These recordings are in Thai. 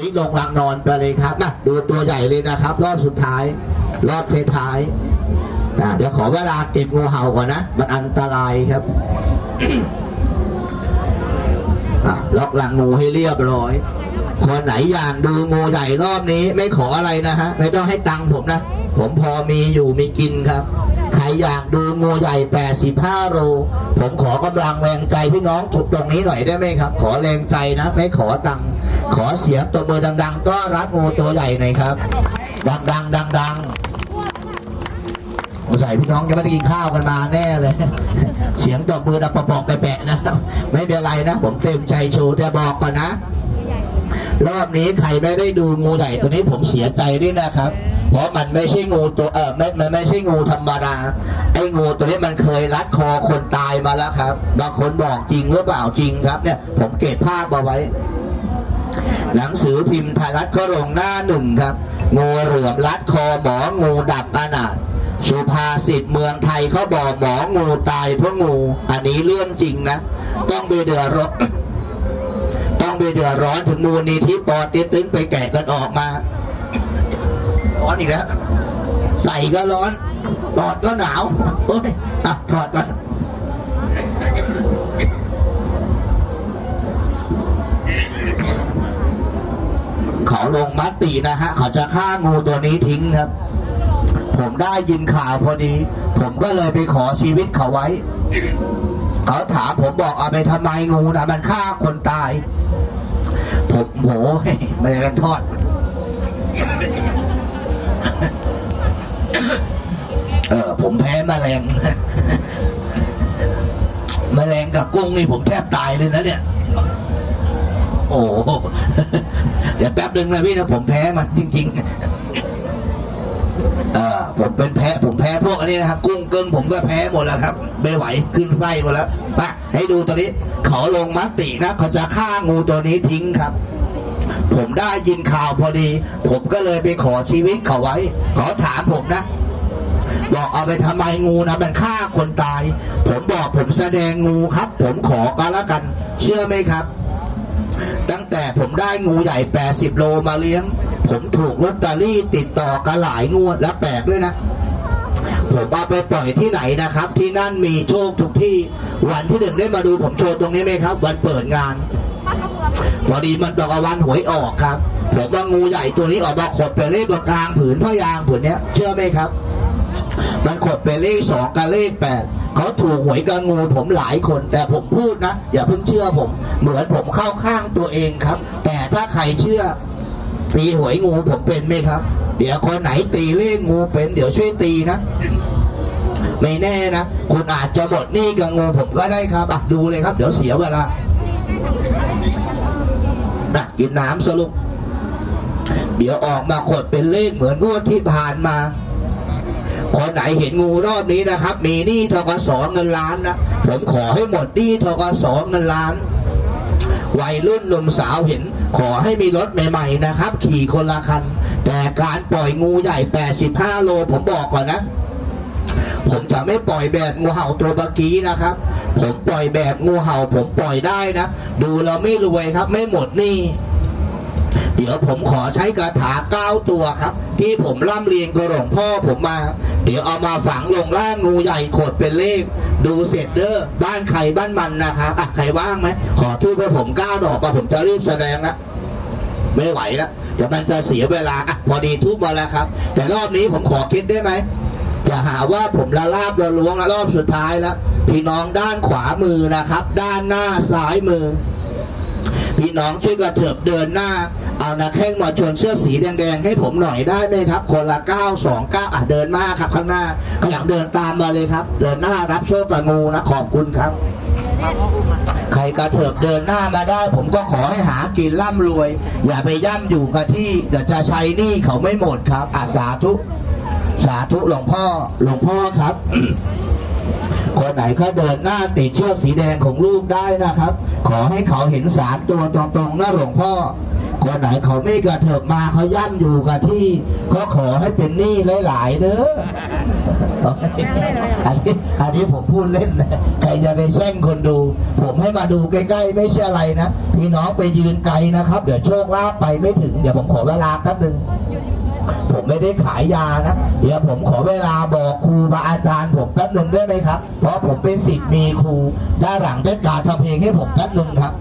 นี่ลงรังนอนไปเลยครับนะดูตัวใหญ่เลยนะครับ รอบสุดท้าย รอบท้ายๆอะเดี๋ยวขอเวลาเก็บงูเห่าก่อนนะ มันอันตรายครับล็อกรังงูให้เรียบร้อยคนไหนอยากดูงูใหญ่รอบนี้ ไม่ขออะไรนะฮะ ไม่ต้องให้ตังค์ผมนะ ผมพอมีอยู่มีกินครับ ใครอยากดูงูใหญ่ 85 โล ผมขอกำลังแรงใจพี่น้องถูกตรงนี้หน่อยได้ไหมครับ ขอแรงใจนะ ไม่ขอตังค์ ขอเสียงตัวมือดัง ๆ ก็รับงูตัวใหญ่หน่อยครับ ดังๆดังๆสงสัยพี่น้องจะไม่ได้กินข้าวกันมาแน่เลย เสียงตบมือดับปอกๆแปะนะไม่เป็นไรนะ ผมเต็มใจโชว์แต่บอกก่อนนะ รอบนี้ใครไม่ได้ดูงูใหญ่ตัวนี้ผมเสียใจด้วยนะครับเพราะมันไม่ใช่งูตัวเออไม่มันไม่ใช่งูธรรมดาไอ้งูตัวนี้มันเคยรัดคอคนตายมาแล้วครับบางคนบอกจริงหรือเปล่าจริงครับเนี่ย ผมเก็บภาพเอาไว้ หนังสือพิมพ์ไทยรัฐก็ลงหน้าหนึ่งครับ งูเหลือมรัดคอหมองูดับอนาถสุภาษิตเมืองไทยเขาบอกหมองูตายเพราะงู อันนี้เรื่องจริงนะ ต้องไปเดือดร้อนต้องไปเดือดร้อนถึงมูลนิธิปอเติ๊กตึงไปแกะกันออกมาร้อนอีกแล้วใส่ก็ร้อนถอดก็หนาวโอ้ยอะถอดก่อน เขาลงมตินะฮะ เขาจะฆ่างูตัวนี้ทิ้งครับ ผมได้ยินข่าวพอดี ผมก็เลยไปขอชีวิตเขาไว้ เขาถามผมบอกเอาไปทำไมงูนะมันฆ่าคนตาย ผมโหไม่ได้กันทอด เออ ผมแพ้แมลงแมลงกับกุ้งนี่ผมแทบตายเลยนะเนี่ย โอ้โห เดี๋ยวแป๊บหนึ่งนะพี่นะผมแพ้มันจริงๆเออผมเป็นแพ้ผมแพ้พวกอันนี้นะครับกุ้งเกิ้งผมก็แพ้หมดแล้วครับไม่ไหวขึ้นไส้หมดแล้วมาให้ดูตัวนี้เขาลงมตินะเขาจะฆ่างูตัวนี้ทิ้งครับผมได้ยินข่าวพอดี ผมก็เลยไปขอชีวิตเขาไว้ขาถามผมนะ บอกเอาไปทำไมงูนะมันฆ่าคนตาย ผมบอกผมแสดงงูครับ ผมขอก็แล้วกัน เชื่อไหมครับ ตั้งแต่ผมได้งูใหญ่ 80 โลมาเลี้ยง ผมถูกลอตเตอรี่ติดต่อกันหลายงวดและแปลกด้วยนะ ผมเอาไปปล่อยที่ไหนนะครับ ที่นั่นมีโชคทุกที่ วันที่หนึ่งได้มาดูผมโชว์ตรงนี้ไหมครับ วันเปิดงานพอดีมันตอกวันหวยออกครับ ผมว่างูใหญ่ตัวนี้ออกมาขดเป็นเลขตรงกลางผืนผ้ายางผืนเนี้ยเชื่อไหมครับ มันขดเป็นเลขสองกับเลขแปด เขาถูกหวยกับงูผมหลายคน แต่ผมพูดนะ อย่าเพิ่งเชื่อผม เหมือนผมเข้าข้างตัวเองครับ แต่ถ้าใครเชื่อตีหวยงูผมเป็นไหมครับ เดี๋ยวคนไหนตีเลขงูเป็น เดี๋ยวช่วยตีนะไม่แน่นะคุณอาจจะหมดหนี้กับงูผมก็ได้ครับอะดูเลยครับ เดี๋ยวเสียเวลานะกินน้ำสรุป เดี๋ยวออกมาขดเป็นเลขเหมือนงวดที่ผ่านมา คนไหนเห็นงูรอบนี้นะครับ มีหนี้ทกสเงินล้านนะผมขอให้หมดหนี้ทกสเงินล้าน วัยรุ่นหนุ่มสาวเห็น ขอให้มีรถใหม่ๆนะครับ ขี่คนละคัน แต่การปล่อยงูใหญ่ 85 โล ผมบอกก่อนนะ ผมจะไม่ปล่อยแบบงูเห่าตัวเมื่อกี้นะครับ ผมปล่อยแบบงูเห่า ผมปล่อยได้นะ ดูเราไม่รวยครับ ไม่หมดหนี้ ดี๋ยวผมขอใช้คาถาเก้าตัวครับ ที่ผมร่ำเรียนกับหลวงพ่อผมมา เดี๋ยวเอามาฝังลงล่างงูใหญ่ขดเป็นเลข ดูเสร็จเด้อบ้านใครบ้านมันนะครับอะใครว่างไหมขอทูบให้ผมเก้าดอกปะผมจะรีบแสดงละไม่ไหวแล้วเดี๋ยวมันจะเสียเวลาอะพอดีทูบมาแล้วครับ แต่รอบนี้ผมขอคิดได้ไหมอย่าหาว่าผมละลาบละล้วงละรอบสุดท้ายแล้วพี่น้องด้านขวามือนะครับ ด้านหน้าซ้ายมือ พี่น้องช่วยกระเถิบเดินหน้า เอานาแข้งมาชนเสื้อสีแดงๆ ให้ผมหน่อยได้ไหมครับ คนละ9 2 9อะเดินมาครับข้างหน้าข้างหลังเดินตามมาเลยครับ เดินหน้ารับโชคกับงูนะขอบคุณครับ ใครกระเถิบเดินหน้ามาได้ ผมก็ขอให้หากินร่ำรวย อย่าไปย่ำอยู่กับที่เดี๋ยวจะใช้หนี้เขาไม่หมดครับอาสาธุ สาธุหลวงพ่อหลวงพ่อครับ คนไหนเขาเดินหน้าติดเชือกสีแดงของลูกได้นะครับ ขอให้เขาเห็นสามตัวตรงๆนะหลวงพ่อ คนไหนเขาไม่กระเถิบมาเขาย่ำอยู่กับที่ ก็ขอให้เป็นหนี้หลายๆเด้ออันนี้อันนี้ผมพูดเล่นนะใครจะไปแช่งคนดู ผมให้มาดูใกล้ๆ ไม่ใช่อะไรนะ พี่น้องไปยืนไกลนะครับ เดี๋ยวโชคลาภไปไม่ถึง เดี๋ยวผมขอเวลาแป๊บหนึง ผมไม่ได้ขายยานะเดี๋ยวผมขอเวลาบอกครูบาอาจารย์ผมแป๊บหนึ่งได้ไหมครับ เพราะผมเป็นสิทธิ์มีครูด้านหลังเป็นการทำเพลงให้ผมแป๊บหนึ่งครับ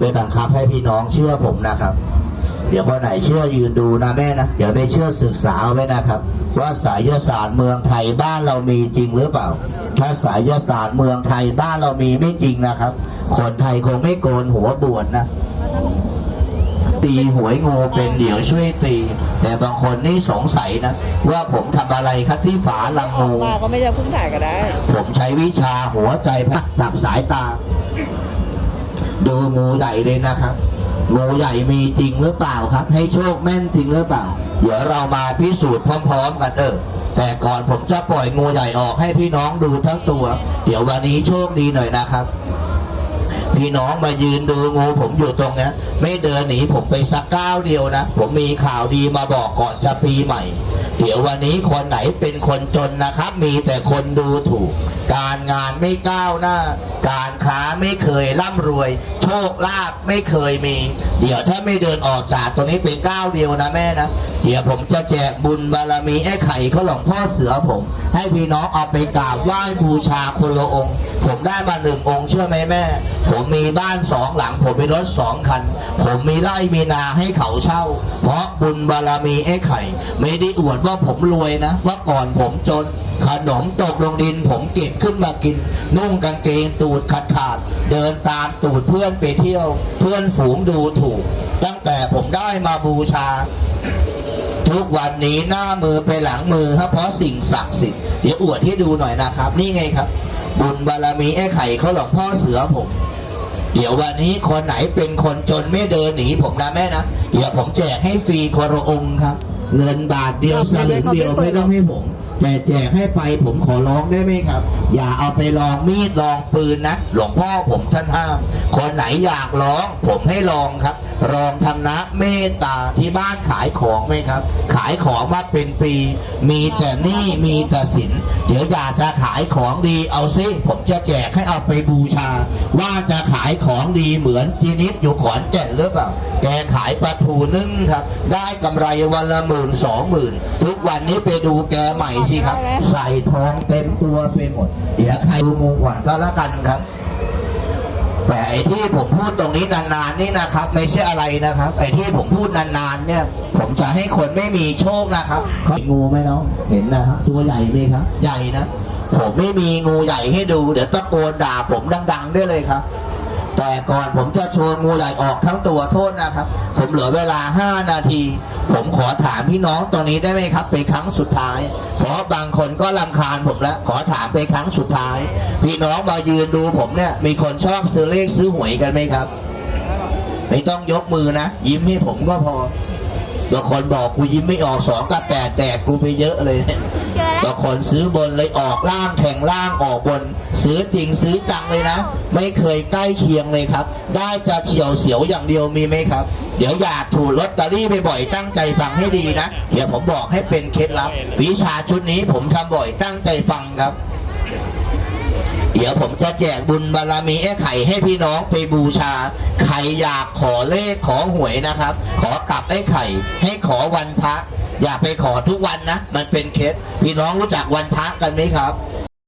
ผมไม่บังคับให้พี่น้องเชื่อผมนะครับ เดี๋ยวคนไหนเชื่อยืนดูนะแม่นะเดี๋ยวไม่เชื่อศึกษาเอาไว้นะครับ ว่าสายศาสตร์เมืองไทยบ้านเรามีจริงหรือเปล่า ถ้าสายศาสตร์เมืองไทยบ้านเรามีไม่จริงนะครับ คนไทยคงไม่โกนหัวบวชนะตีหวยงูเป็นเดี๋ยวช่วยตี แต่บางคนนี่สงสัยนะ ว่าผมทำอะไรครับที่ฝาลังงูมาก็ไม่จะพึ่งถ่ายก็ได้ ผมใช้วิชาหัวใจพักดับสายตา ดูงูใหญ่เลยนะครับงูใหญ่มีจริงหรือเปล่าครับ ให้โชคแม่นจริงหรือเปล่า เดี๋ยวเรามาพิสูจน์พร้อม ๆ กันเออแต่ก่อนผมจะปล่อยงูใหญ่ออกให้พี่น้องดูทั้งตัว เดี๋ยววันนี้โชคดีหน่อยนะครับ พี่น้องมายืนดูงูผมอยู่ตรงเนี้ยไม่เดินหนีผมไปสักก้าวเดียวนะ ผมมีข่าวดีมาบอกก่อนจะปีใหม่ เดี๋ยววันนี้คนไหนเป็นคนจนนะครับ มีแต่คนดูถูก การงานไม่ก้าวหน้า การค้าไม่เคยร่ำรวย โชคลาภไม่เคยมี เดี๋ยวถ้าไม่เดินออกจากตรงนี้เป็นก้าวเดียวนะแม่นะเดี๋ยวผมจะแจกบุญบารมีไอ้ไข่เขาหลวงพ่อเสือผม ให้พี่น้องเอาไปกราบไหว้บูชาคนละองค์ ผมได้มาหนึ่งองค์เชื่อไหมแม่ ผมมีบ้านสองหลัง ผมมีรถสองคัน ผมมีไร่มีนาให้เขาเช่า เพราะบุญบารมีไอ้ไข่ ไม่ได้อวดว่า่าผมรวยนะ ว่าก่อนผมจนขนมตกลงดิน ผมเก็บขึ้นมากิน นุ่งกางเกงตูดขาดขาด เดินตามตูดเพื่อนไปเที่ยว เพื่อนฝูงดูถูก ตั้งแต่ผมได้มาบูชา ทุกวันนี้หน้ามือไปหลังมือครับเพราะสิ่งศักดิ์สิทธิ์เดี๋ยวอวดให้ดูหน่อยนะครับ นี่ไงครับ บุญบารมีไอ้ไข่เขาหลวงพ่อเสือผมเดี๋ยววันนี้คนไหนเป็นคนจนไม่เดินหนีผมนะแม่นะ เดี๋ยวผมแจกให้ฟรีคนละองค์ครับ เงินบาทเดียวสลึงเดียวไม่ต้องให้ผมแต่แจกให้ไปผมขอร้องได้ไหมครับ อย่าเอาไปลองมีดลองปืนนะ หลวงพ่อผมท่านห้าม คนไหนอยากลอง ผมให้ลองครับลองทำนะเมตตาที่บ้านขายของไหมครับ ขายของมาเป็นปี มีแต่หนี้มีแต่สิน เดี๋ยวอยากจะขายของดีเอาซิผมจะแจกให้เอาไปบูชา ว่าจะขายของดีเหมือนจีนิดอยู่ขอนแก่นหรือเปล่าแกขายปลาทูนึ่งครับ ได้กำไรวันละหมื่นสองหมื่นทุกวันนี้ไปดูแกใหม่สิครับ ใส่ทองเต็มตัวไปหมด เดี๋ยวใครดูงูก่อนก็แล้วกันครับ แต่ไอ้ที่ผมพูดตรงนี้นานๆนี่นะครับ ไม่ใช่อะไรนะครับ ไอ้ที่ผมพูดนานๆเนี่ย ผมจะให้คนไม่มีโชคนะครับเห็นงูไหมเนาะเห็นนะครับตัวใหญ่ไหมครับ ใหญ่นะ ผมไม่มีงูใหญ่ให้ดู เดี๋ยวตะโกนด่าผมดัง ๆ ได้เลยครับ แต่ก่อนผมจะโชว์งูใหญ่ออกทั้งตัวโทษนะครับ ผมเหลือเวลา 5 นาที ผมขอถามพี่น้องตรงนี้ได้ไหมครับ เป็นครั้งสุดท้าย เพราะบางคนก็ลำคาญผมแล้วขอถามเป็นครั้งสุดท้าย พี่น้องมายืนดูผมเนี่ย มีคนชอบซื้อเลขซื้อหวยกันไหมครับ ไม่ต้องยกมือนะ ยิ้มให้ผมก็พอบางคนบอกกูยิ้มไม่ออกสองกับแปดแตกกูไปเยอะเลย เนี่ยบางคนซื้อบนเลยออกล่างแข่งล่างออกบน ซื้อจริงซื้อจังเลยนะ ไม่เคยใกล้เคียงเลยครับ ได้จะเฉียวเสียวอย่างเดียวมีไหมครับ เดี๋ยวอยากถูกลอตเตอรี่ไปบ่อยตั้งใจฟังให้ดีนะ เดี๋ยวผมบอกให้เป็นเคล็ดลับ วิชาชุดนี้ผมทำบ่อยตั้งใจฟังครับ เดี๋ยวผมจะแจกบุญบารมีไอ้ไข่ให้พี่น้องไปบูชา ใครอยากขอเลขขอหวยนะครับ ขอกลับไอ้ไข่ให้ขอวันพระ อย่าไปขอทุกวันนะ มันเป็นเคสพี่น้องรู้จักวันพระกันไหมครับ